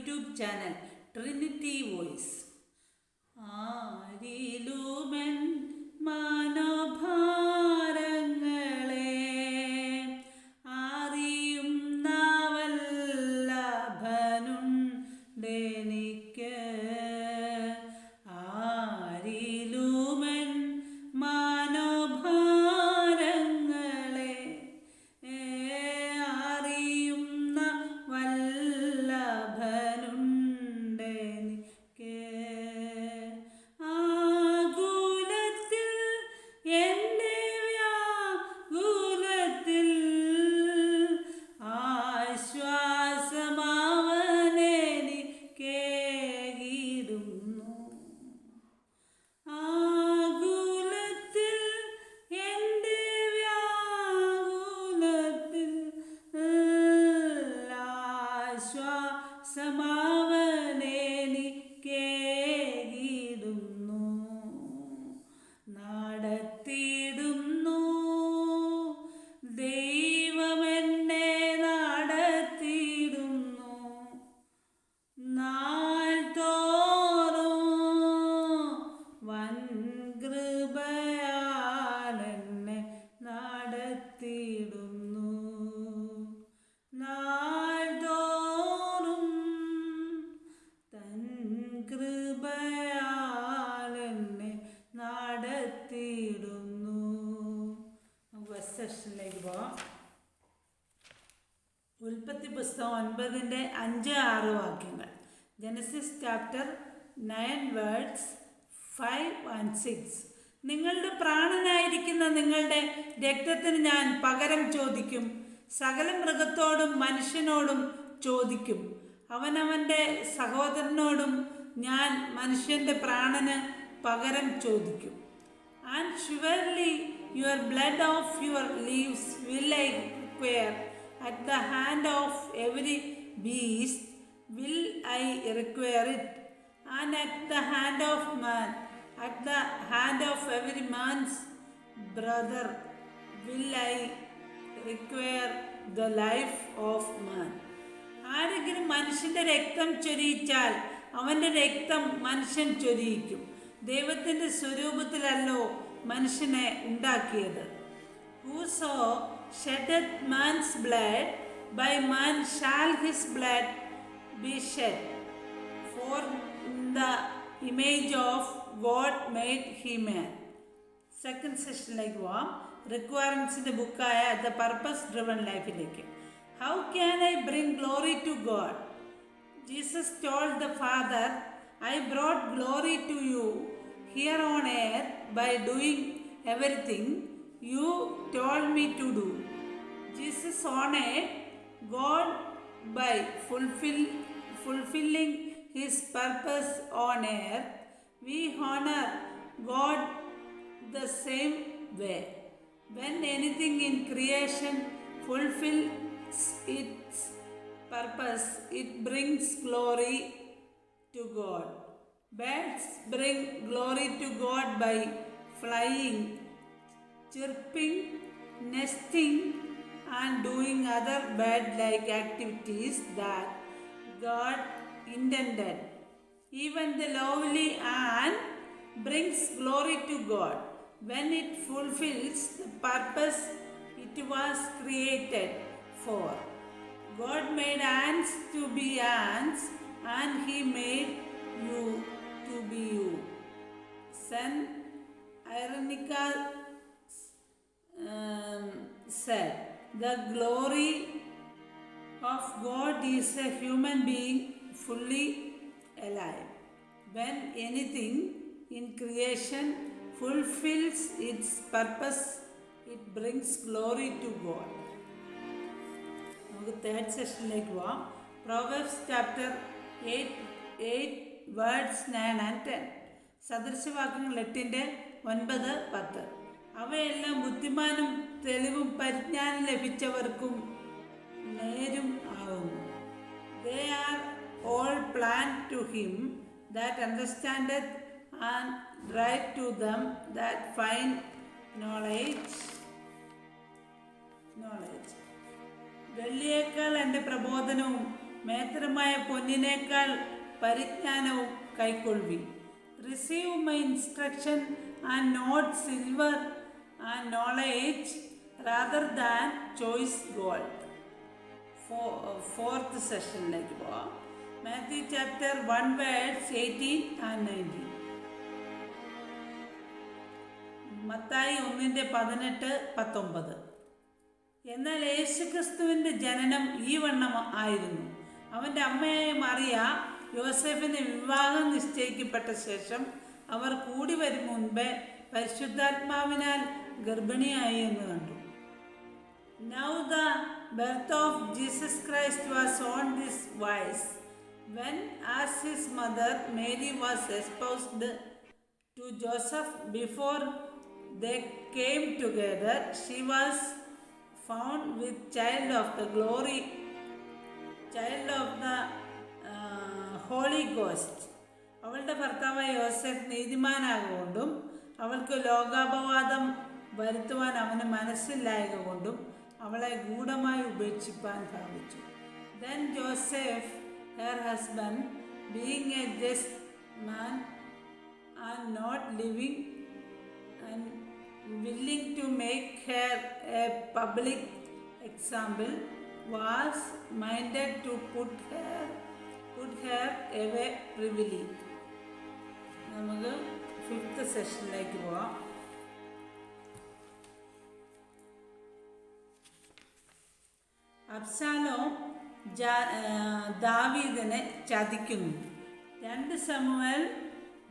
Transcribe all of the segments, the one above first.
YouTube channel Trinity voice. ആരിലുമൻ മനോഭാരങ്ങളെ കൃപയാലെന്നെ നടത്തിയിടുന്നു. നമുക്ക് സെഷനിലേക്ക് പോവാം. ഉൽപ്പത്തി പുസ്തകം ഒൻപതിന്റെ അഞ്ച് ആറ് വാക്യങ്ങൾ. Genesis chapter nine words five and six നിങ്ങളുടെ പ്രാണനായിരിക്കുന്ന നിങ്ങളുടെ രക്തത്തിന് ഞാൻ പകരം ചോദിക്കും. സകല മൃഗത്തോടും മനുഷ്യനോടും ചോദിക്കും. അവനവന്റെ സഹോദരനോടും ഞാൻ മനുഷ്യന്റെ പ്രാണന് പകരം ചോദിക്കും. And surely your blood of your lives will I require at the hand of every beast will I require it and at the hand of man at the hand of every man's brother will I require the life of man ആരെങ്കിലും മനുഷ്യന്റെ രക്തം ചൊരിയിച്ചാൽ അവന്റെ രക്തം മനുഷ്യൻ ചൊരിയിക്കും ദൈവത്തിന്റെ സ്വരൂപത്തിലല്ലോ മനുഷ്യനെ ഉണ്ടാക്കിയത്. Whoso sheddeth man's blood by man shall his blood be shed for the image of God made he man second സെഷനിലേക്ക് പോവാം. റിക്വയർമെൻസിന്റെ ബുക്കായ ദ പർപ്പസ് ഡ്രിവൺ ലൈഫിലേക്ക് how can I bring glory to God Jesus told the Father, I brought glory to you here on earth by doing everything you told me to do. Jesus honored God by fulfill, fulfilling his purpose on earth. We honor God the same way. When anything in creation fulfills its purpose, it brings glory to God. Birds bring glory to God by flying, chirping, nesting, and doing other bird like activities that God intended. Even the lovely ant brings glory to God when it fulfills the purpose it was created for. God made ants to be ants, and He made you to be you. Son Ironica um, said, The glory of God is a human being fully alive. When anything in creation fulfills its purpose, it brings glory to God. നമുക്ക് third സെഷനിലേക്ക് പോവാം. Proverbs chapter eight eight words nine and ten സദൃശവാക്യങ്ങൾ എട്ടിന്റെ ഒൻപത് പത്ത്. അവയെല്ലാം ബുദ്ധിമാനും തെളിവും പരിജ്ഞാനം ലഭിച്ചവർക്കും നേരും ആകുന്നു. They are all plain to him that understand and right to them that fine knowledge knowledge വെള്ളിയേക്കാൾ എന്റെ പ്രബോധനവും മേത്രമായ പൊന്നിനേക്കാൾ പരിജ്ഞാനവും കൈക്കൊള്ളി receive my instruction and not silver and knowledge rather than choice gold fourth സെഷനിലേക്ക് പോവാം. Matthew chapter one words eighteen and nineteen Mathai ഒന്നിന്റെ പതിനെട്ട് പത്തൊമ്പത്. എന്നാൽ യേശുക്രിസ്തുവിന്റെ ജനനം ഈ വണ്ണം ആയിരുന്നു അവന്റെ അമ്മയായ മറിയ യോസെഫിന് വിവാഹം നിശ്ചയിക്കപ്പെട്ട ശേഷം അവർ കൂടി വരും മുൻപേ പരിശുദ്ധാത്മാവിനാൽ ഗർഭിണിയായി എന്ന് കണ്ടു Now the birth of Jesus Christ was on this wise. When, as his mother Mary was espoused to Joseph before they came together, she was found with child of the glory, child of the uh, Holy Ghost. അവളുടെ ഭർത്താവായ യോസെഫ് നീതിമാനാകൊണ്ടും അവൾക്ക് ലോകാപവാദം വരുത്തുവാൻ അവന് മനസ്സില്ലായക കൊണ്ടും അവളെ ഗൂഢമായി ഉപേക്ഷിപ്പാൻ ഭാവിച്ചു then Joseph her husband being a just man and not living and willing to make her a public example was minded to put her put her away privily നമുക്ക് ഫിഫ്ത്ത് സെഷനിലേക്ക് പോവാം അബ്സാലോം ദാവീദിനെ ചതിക്കുന്നു രണ്ട് സമൂഹൽ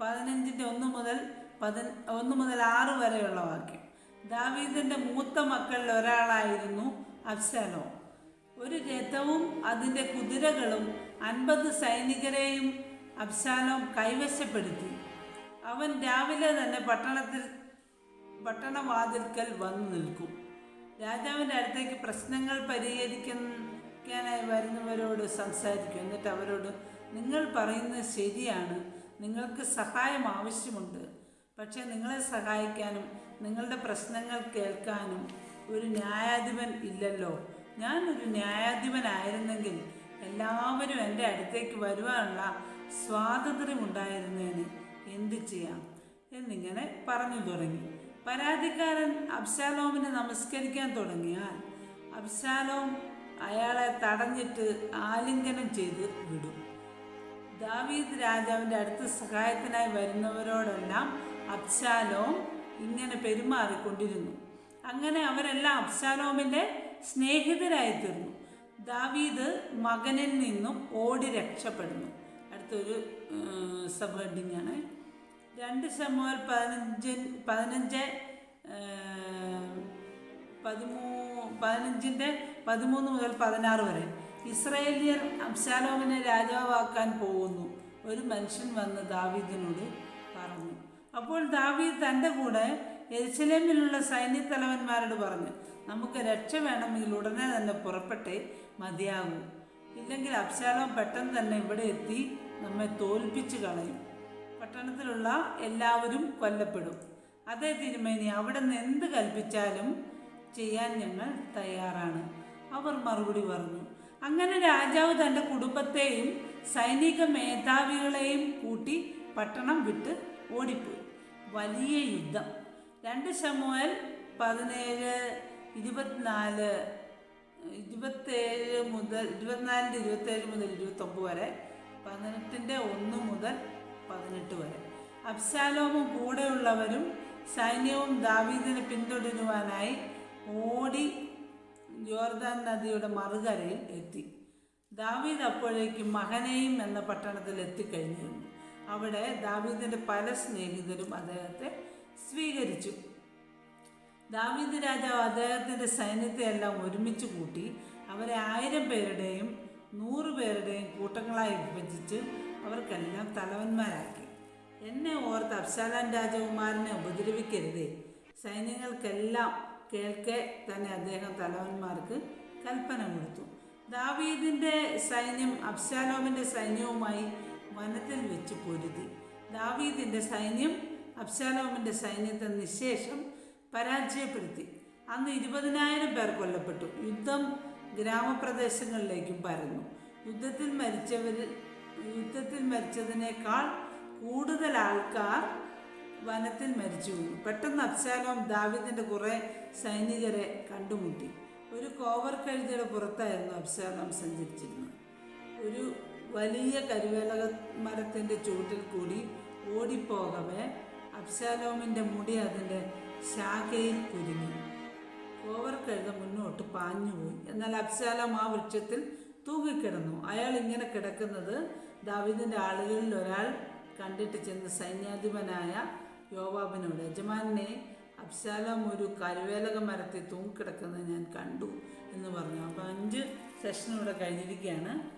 പതിനഞ്ചിന്റെ ഒന്ന് മുതൽ പതി ഒന്ന് മുതൽ ആറ് വരെയുള്ള വാക്യം. ദാവീദിന്റെ മൂത്ത മക്കളിൽ ഒരാളായിരുന്നു അഫ്സലോ ഒരു രഥവും അതിന്റെ കുതിരകളും അൻപത് സൈനികരെയും അബ്സാലോം കൈവശപ്പെടുത്തി. അവൻ രാവിലെ തന്നെ പട്ടണത്തിൽ പട്ടണവാതിൽക്കൽ വന്നു നിൽക്കും. രാജാവിന്റെ അടുത്തേക്ക് പ്രശ്നങ്ങൾ പരിഹരിക്കാനായി വരുന്നവരോട് സംസാരിക്കും. എന്നിട്ട് അവരോട് നിങ്ങൾ പറയുന്നത് ശരിയാണ്. നിങ്ങൾക്ക് സഹായം ആവശ്യമുണ്ട്. പക്ഷേ നിങ്ങളെ സഹായിക്കാനും നിങ്ങളുടെ പ്രശ്നങ്ങൾ കേൾക്കാനും ഒരു ന്യായാധിപൻ ഇല്ലല്ലോ. ഞാൻ ഒരു ന്യായാധിപനായിരുന്നെങ്കിൽ എല്ലാവരും എന്റെ അടുത്തേക്ക് വരുവാനുള്ള സ്വാതന്ത്ര്യമുണ്ടായിരുന്നേന്. എന്ത് ചെയ്യാം? എന്നിങ്ങനെ പറഞ്ഞു തുടങ്ങി. പരാതിക്കാരൻ അബ്സാലോമിനെ നമസ്കരിക്കാൻ തുടങ്ങിയാൽ അബ്സാലോം അയാളെ തടഞ്ഞിട്ട് ആലിംഗനം ചെയ്ത് വിടും. ദാവീദ് രാജാവിന്റെ അടുത്ത് സഹായത്തിനായി വരുന്നവരോടെല്ലാം അബ്സാലോം ഇങ്ങനെ പെരുമാറിക്കൊണ്ടിരുന്നു. അങ്ങനെ അവരെല്ലാം അബ്സാലോമിന്റെ സ്നേഹിതരായിത്തീർന്നു ദാവീദ് മകനിൽ നിന്നും ഓടി രക്ഷപ്പെടുന്നു. അടുത്തൊരു സബ് ഹെഡിങ് ആണ്. രണ്ട് ശമുവൽ പതിനഞ്ച് പതിനഞ്ച് പതിമൂ പതിനഞ്ചിന്റെ പതിമൂന്ന് മുതൽ പതിനാറ് വരെ ഇസ്രയേലിയർ അബ്സാലോമിനെ രാജാവാക്കാൻ പോകുന്നു. ഒരു മനുഷ്യൻ വന്ന് ദാവീദിനോട് അപ്പോൾ ദാവീദ് തന്റെ കൂടെ എരുസലേമിലുള്ള സൈന്യത്തലവന്മാരോട് പറഞ്ഞു നമുക്ക് രക്ഷ വേണമെങ്കിൽ ഉടനെ തന്നെ പുറപ്പെട്ടേ മതിയാകൂ. ഇല്ലെങ്കിൽ അബ്ശാലോം പെട്ടെന്ന് തന്നെ ഇവിടെ എത്തി നമ്മെ തോൽപ്പിച്ച് കളയും. പട്ടണത്തിലുള്ള എല്ലാവരും കൊല്ലപ്പെടും. അതേ തിരുമേനി അവിടെ നിന്ന് എന്ത് കൽപ്പിച്ചാലും ചെയ്യാൻ ഞങ്ങൾ തയ്യാറാണ്. അവർ മറുപടി പറഞ്ഞു അങ്ങനെ രാജാവ് തന്റെ കുടുംബത്തെയും സൈനിക മേധാവികളെയും കൂട്ടി പട്ടണം വിട്ട് ഓടിപ്പോയി. വലിയ യുദ്ധം. രണ്ട് ശമുവൽ പതിനേഴ് ഇരുപത്തിനാല് ഇരുപത്തേഴ് മുതൽ ഇരുപത്തിനാലിന്റെ ഇരുപത്തേഴ് മുതൽ ഇരുപത്തൊമ്പത് വരെ പതിനെട്ടിന്റെ ഒന്ന് മുതൽ പതിനെട്ട് വരെ. അബ്സാലോമും കൂടെയുള്ളവരും സൈന്യവും ദാവീദിനെ പിന്തുടരുവാനായി ഓടി ജോർദാൻ നദിയുടെ മറുകരയിൽ എത്തി. ദാവീദ് അപ്പോഴേക്കും മഹനയും എന്ന പട്ടണത്തിൽ എത്തിക്കഴിഞ്ഞിരുന്നു. അവിടെ ദാവീദിന്റെ പല സ്നേഹിതരും അദ്ദേഹത്തെ സ്വീകരിച്ചു. ദാവീദ് രാജാവ് അദ്ദേഹത്തിന്റെ സൈന്യത്തെ എല്ലാം ഒരുമിച്ച് കൂട്ടി അവരെ ആയിരം പേരുടെയും നൂറ് പേരുടെയും കൂട്ടങ്ങളായി വിഭജിച്ച് അവർക്കെല്ലാം തലവന്മാരാക്കി. എന്നെ ഓർത്ത് അഫ്സാലാൻ രാജകുമാരനെ ഉപദ്രവിക്കരുതേ. സൈന്യങ്ങൾക്കെല്ലാം കേൾക്കെ തന്നെ അദ്ദേഹം തലവന്മാർക്ക് കൽപ്പന കൊടുത്തു. ദാവീദിന്റെ സൈന്യം അഫ്സാലോമിന്റെ സൈന്യവുമായി വനത്തിൽ വെച്ച് പൊരുതി. ദാവീദിന്റെ സൈന്യം അബ്ശാലോമിന്റെ സൈന്യത്തെ നിശേഷം പരാജയപ്പെടുത്തി. അന്ന് ഇരുപതിനായിരം പേർ കൊല്ലപ്പെട്ടു. യുദ്ധം ഗ്രാമപ്രദേശങ്ങളിലേക്കും പരന്നു. യുദ്ധത്തിൽ മരിച്ചവരിൽ യുദ്ധത്തിൽ മരിച്ചതിനേക്കാൾ കൂടുതൽ ആൾക്കാർ വനത്തിൽ മരിച്ചു പെട്ടെന്ന് അബ്സാലോം ദാവീദിന്റെ കുറേ സൈനികരെ കണ്ടുമുട്ടി. ഒരു കോവർ കഴുതിയുടെ പുറത്തായിരുന്നു അബ്സാലോം സഞ്ചരിച്ചിരുന്നത്. ഒരു വലിയ കരുവേലക മരത്തിന്റെ ചുവട്ടിൽ കൂടി ഓടിപ്പോകവേ. അബ്സാലോമിന്റെ മുടി അതിന്റെ ശാഖയിൽ കുരുങ്ങി. ഓവർ കഴുത മുന്നോട്ട് പാഞ്ഞുപോയി എന്നാൽ അബ്ശാലോം ആ വൃക്ഷത്തിൽ തൂങ്ങിക്കിടന്നു. അയാൾ ഇങ്ങനെ കിടക്കുന്നത് ദാവിദിന്റെ ആളുകളിൽ ഒരാൾ കണ്ടിട്ട് ചെന്ന് സൈന്യാധിപനായ യോവാബിനോട് യജമാനെ അബ്ശാലോം ഒരു കരുവേലക മരത്തിൽ തൂങ്ങിക്കിടക്കുന്നത് ഞാൻ കണ്ടു എന്ന് പറഞ്ഞു. അപ്പോൾ അഞ്ച് സെഷൻ ഇവിടെ കഴിഞ്ഞിരിക്കുകയാണ്.